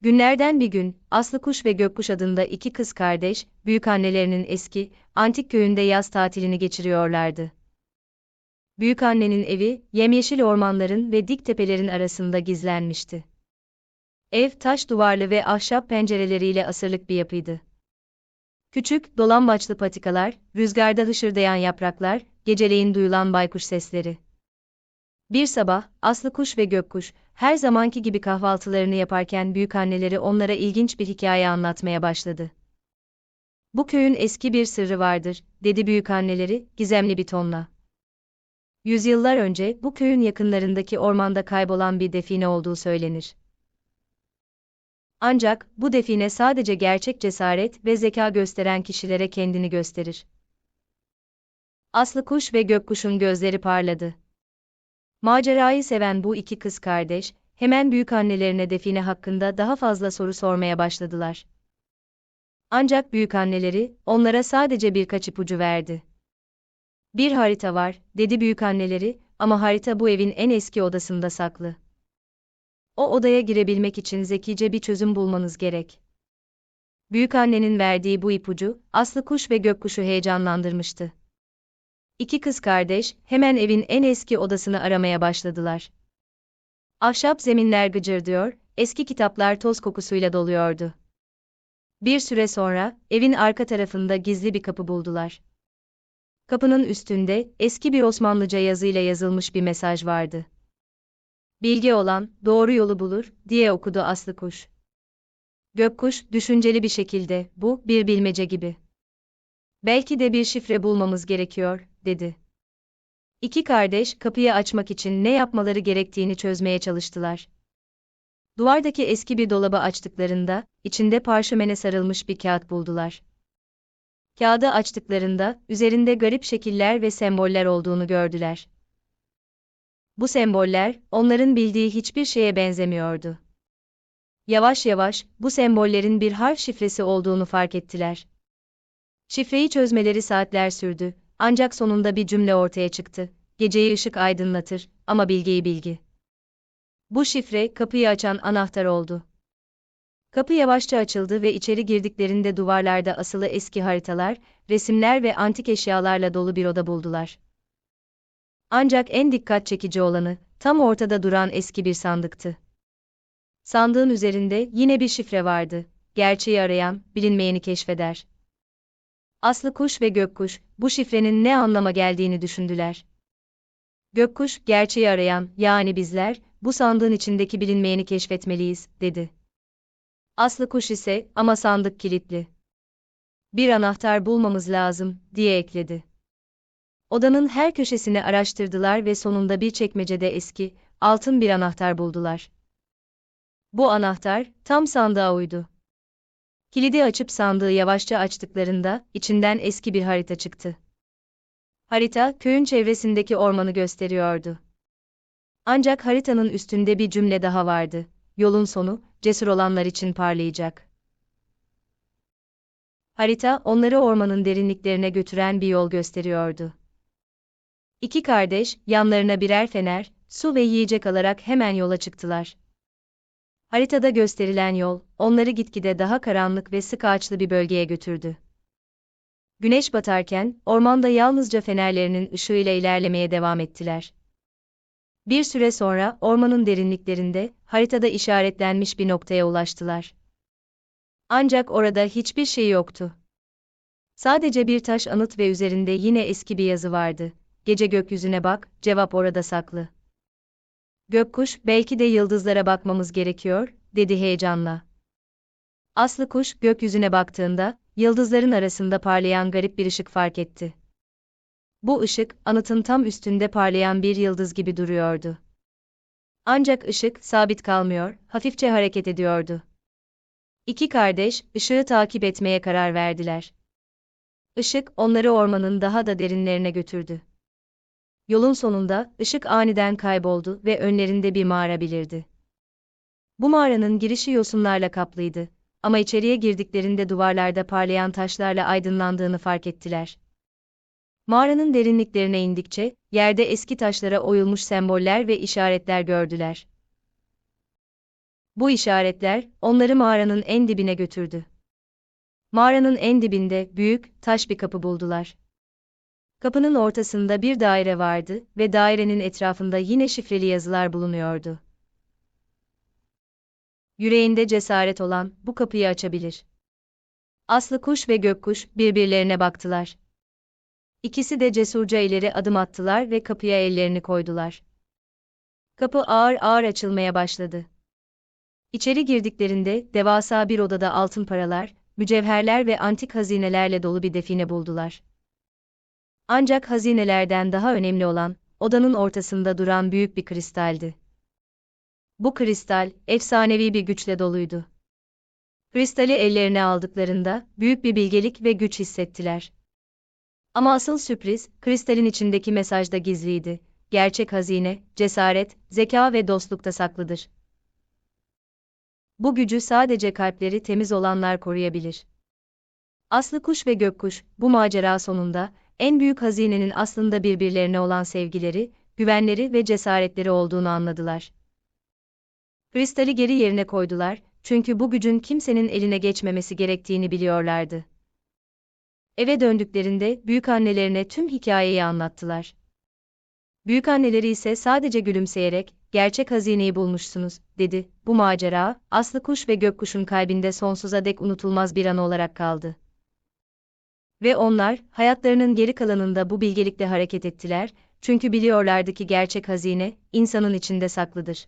Günlerden bir gün, Aslı Kuş ve Gökkuş adında iki kız kardeş, büyükannelerinin eski, antik köyünde yaz tatilini geçiriyorlardı. Büyükannenin evi, yemyeşil ormanların ve dik tepelerin arasında gizlenmişti. Ev taş duvarlı ve ahşap pencereleriyle asırlık bir yapıydı. Küçük, dolambaçlı patikalar, rüzgarda hışırdayan yapraklar, geceleyin duyulan baykuş sesleri. Bir sabah, Aslı Kuş ve Gökkuş, her zamanki gibi kahvaltılarını yaparken büyükanneleri onlara ilginç bir hikaye anlatmaya başladı. Bu köyün eski bir sırrı vardır, dedi büyükanneleri, gizemli bir tonla. Yüzyıllar önce bu köyün yakınlarındaki ormanda kaybolan bir define olduğu söylenir. Ancak bu define sadece gerçek cesaret ve zeka gösteren kişilere kendini gösterir. Aslı Kuş ve Gökkuş'un gözleri parladı. Macerayı seven bu iki kız kardeş, hemen büyük annelerine define hakkında daha fazla soru sormaya başladılar. Ancak büyük anneleri, onlara sadece birkaç ipucu verdi. Bir harita var, dedi büyük anneleri, ama harita bu evin en eski odasında saklı. O odaya girebilmek için zekice bir çözüm bulmanız gerek. Büyük annenin verdiği bu ipucu, Aslı Kuş ve Gökkuş'u heyecanlandırmıştı. İki kız kardeş, hemen evin en eski odasını aramaya başladılar. Ahşap zeminler gıcırdıyor, eski kitaplar toz kokusuyla doluyordu. Bir süre sonra, evin arka tarafında gizli bir kapı buldular. Kapının üstünde, eski bir Osmanlıca yazıyla yazılmış bir mesaj vardı. Bilgi olan, doğru yolu bulur, diye okudu Aslı Kuş. Gökkuş, düşünceli bir şekilde, bu, bir bilmece gibi. Belki de bir şifre bulmamız gerekiyor, dedi. İki kardeş, kapıyı açmak için ne yapmaları gerektiğini çözmeye çalıştılar. Duvardaki eski bir dolabı açtıklarında, içinde parşömene sarılmış bir kağıt buldular. Kağıdı açtıklarında, üzerinde garip şekiller ve semboller olduğunu gördüler. Bu semboller, onların bildiği hiçbir şeye benzemiyordu. Yavaş yavaş, bu sembollerin bir harf şifresi olduğunu fark ettiler. Şifreyi çözmeleri saatler sürdü, ancak sonunda bir cümle ortaya çıktı. Geceyi ışık aydınlatır ama bilgiyi bilgi. Bu şifre kapıyı açan anahtar oldu. Kapı yavaşça açıldı ve içeri girdiklerinde duvarlarda asılı eski haritalar, resimler ve antik eşyalarla dolu bir oda buldular. Ancak en dikkat çekici olanı, tam ortada duran eski bir sandıktı. Sandığın üzerinde yine bir şifre vardı. Gerçeği arayan, bilinmeyeni keşfeder. Aslı Kuş ve Gökkuş, bu şifrenin ne anlama geldiğini düşündüler. Gökkuş, gerçeği arayan, yani bizler, bu sandığın içindeki bilinmeyeni keşfetmeliyiz, dedi. Aslı Kuş ise, ama sandık kilitli. Bir anahtar bulmamız lazım, diye ekledi. Odanın her köşesini araştırdılar ve sonunda bir çekmecede eski, altın bir anahtar buldular. Bu anahtar, tam sandığa uydu. Kilidi açıp sandığı yavaşça açtıklarında, içinden eski bir harita çıktı. Harita, köyün çevresindeki ormanı gösteriyordu. Ancak haritanın üstünde bir cümle daha vardı. Yolun sonu, cesur olanlar için parlayacak. Harita, onları ormanın derinliklerine götüren bir yol gösteriyordu. İki kardeş, yanlarına birer fener, su ve yiyecek alarak hemen yola çıktılar. Haritada gösterilen yol, onları gitgide daha karanlık ve sık ağaçlı bir bölgeye götürdü. Güneş batarken, ormanda yalnızca fenerlerinin ışığıyla ilerlemeye devam ettiler. Bir süre sonra, ormanın derinliklerinde, haritada işaretlenmiş bir noktaya ulaştılar. Ancak orada hiçbir şey yoktu. Sadece bir taş anıt ve üzerinde yine eski bir yazı vardı. Gece gökyüzüne bak, cevap orada saklı. Gökkuş, belki de yıldızlara bakmamız gerekiyor, dedi heyecanla. Aslı kuş, gökyüzüne baktığında, yıldızların arasında parlayan garip bir ışık fark etti. Bu ışık, anıtın tam üstünde parlayan bir yıldız gibi duruyordu. Ancak ışık, sabit kalmıyor, hafifçe hareket ediyordu. İki kardeş, ışığı takip etmeye karar verdiler. Işık, onları ormanın daha da derinlerine götürdü. Yolun sonunda, ışık aniden kayboldu ve önlerinde bir mağara belirdi. Bu mağaranın girişi yosunlarla kaplıydı. Ama içeriye girdiklerinde duvarlarda parlayan taşlarla aydınlandığını fark ettiler. Mağaranın derinliklerine indikçe, yerde eski taşlara oyulmuş semboller ve işaretler gördüler. Bu işaretler, onları mağaranın en dibine götürdü. Mağaranın en dibinde, büyük, taş bir kapı buldular. Kapının ortasında bir daire vardı ve dairenin etrafında yine şifreli yazılar bulunuyordu. Yüreğinde cesaret olan, bu kapıyı açabilir. Aslı kuş ve gökkuş, birbirlerine baktılar. İkisi de cesurca ileri adım attılar ve kapıya ellerini koydular. Kapı ağır ağır açılmaya başladı. İçeri girdiklerinde devasa bir odada altın paralar, mücevherler ve antik hazinelerle dolu bir define buldular. Ancak hazinelerden daha önemli olan, odanın ortasında duran büyük bir kristaldi. Bu kristal, efsanevi bir güçle doluydu. Kristali ellerine aldıklarında, büyük bir bilgelik ve güç hissettiler. Ama asıl sürpriz, kristalin içindeki mesajda gizliydi. Gerçek hazine, cesaret, zeka ve dostlukta saklıdır. Bu gücü sadece kalpleri temiz olanlar koruyabilir. Aslı kuş ve gökkuş, bu macera sonunda, en büyük hazinenin aslında birbirlerine olan sevgileri, güvenleri ve cesaretleri olduğunu anladılar. Kristali geri yerine koydular, çünkü bu gücün kimsenin eline geçmemesi gerektiğini biliyorlardı. Eve döndüklerinde büyük annelerine tüm hikayeyi anlattılar. Büyük anneleri ise sadece gülümseyerek, gerçek hazineyi bulmuşsunuz, dedi. Bu macera, Aslı Kuş ve Gökkuş'un kalbinde sonsuza dek unutulmaz bir an olarak kaldı. Ve onlar, hayatlarının geri kalanında bu bilgelikle hareket ettiler, çünkü biliyorlardı ki gerçek hazine, insanın içinde saklıdır.